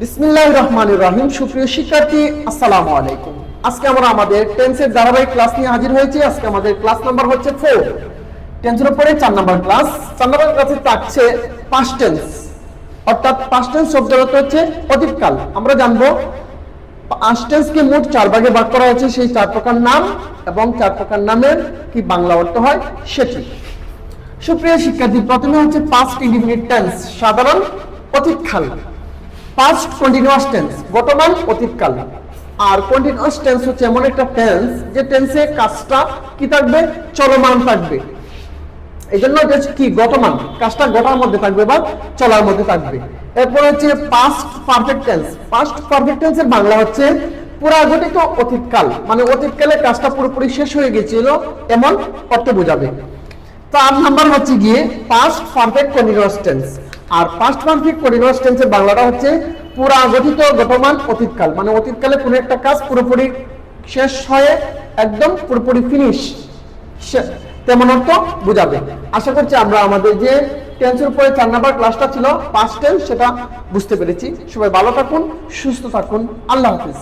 বিসমিল্লাহ রহমান রহিম সুপ্রিয় শিক্ষার্থী, আসসালামু আলাইকুম। আজকে আমরা আমাদের টেন্সের ধারাবাহিক ক্লাস নিয়ে হাজির হয়েছি। আজকে আমাদের ক্লাস নাম্বার হচ্ছে ফোর টেন্সের উপরে চার নাম্বার ক্লাস চার নাম্বার ক্লাসে থাকছে পাস্ট টেন্স অর্থাৎ পাস্ট টেন্স হচ্ছে অতীতকাল। আমরা জানব পাস্ট টেন্সকে মোট চার ভাগে ভাগ করা হয়েছে। সেই চার প্রকার নাম এবং চার প্রকার নামের কি বাংলা অর্থ হয় সেটি। সুপ্রিয় শিক্ষার্থী, প্রথমে হচ্ছে পাস্ট ইনডিফিনিট টেন্স সাধারণ অতীতকাল। পাস্ট কন্টিনিউয়াস টেন্স বর্তমান অতীতকাল। আর কন্টিনিউয়াস টেন্স হচ্ছে এমন একটা টেন্স যে টেন্সে কাজটা কি থাকবে? চলমান থাকবে। এই জন্য কি? গতমান। কাজটা গটার মধ্যে থাকবে বা চলার মধ্যে থাকবে। এরপর হচ্ছে past perfect tense past perfect টেন্সের বাংলা হচ্ছে পুরাগঠিত অতীতকাল। মানে অতীতকালে কাজটা পুরোপুরি শেষ হয়ে গেছিল এমন অর্থ বোঝাবে। চার নাম্বার হচ্ছে গিয়ে পাস্ট পারফেক্ট কন্টিনিউয়াস টেন্স আর পাস্ট পারফেক্ট কন্টিনিউয়াস টেন্সের বাংলাটা হচ্ছে পুরাগঠিত গতমান অতীতকাল। মানে অতীতকালে কোনো একটা কাজ পুরোপুরি শেষ হয়ে একদম পুরোপুরি ফিনিশ তেমন অর্থ বোঝাবে। আশা করছি আমরা আমাদের যে টেন্সের উপরে চার নাম্বার ক্লাসটা ছিল পাস্ট টেন্স সেটা বুঝতে পেরেছি। সবাই ভালো থাকুন, সুস্থ থাকুন। আল্লাহ হাফিজ।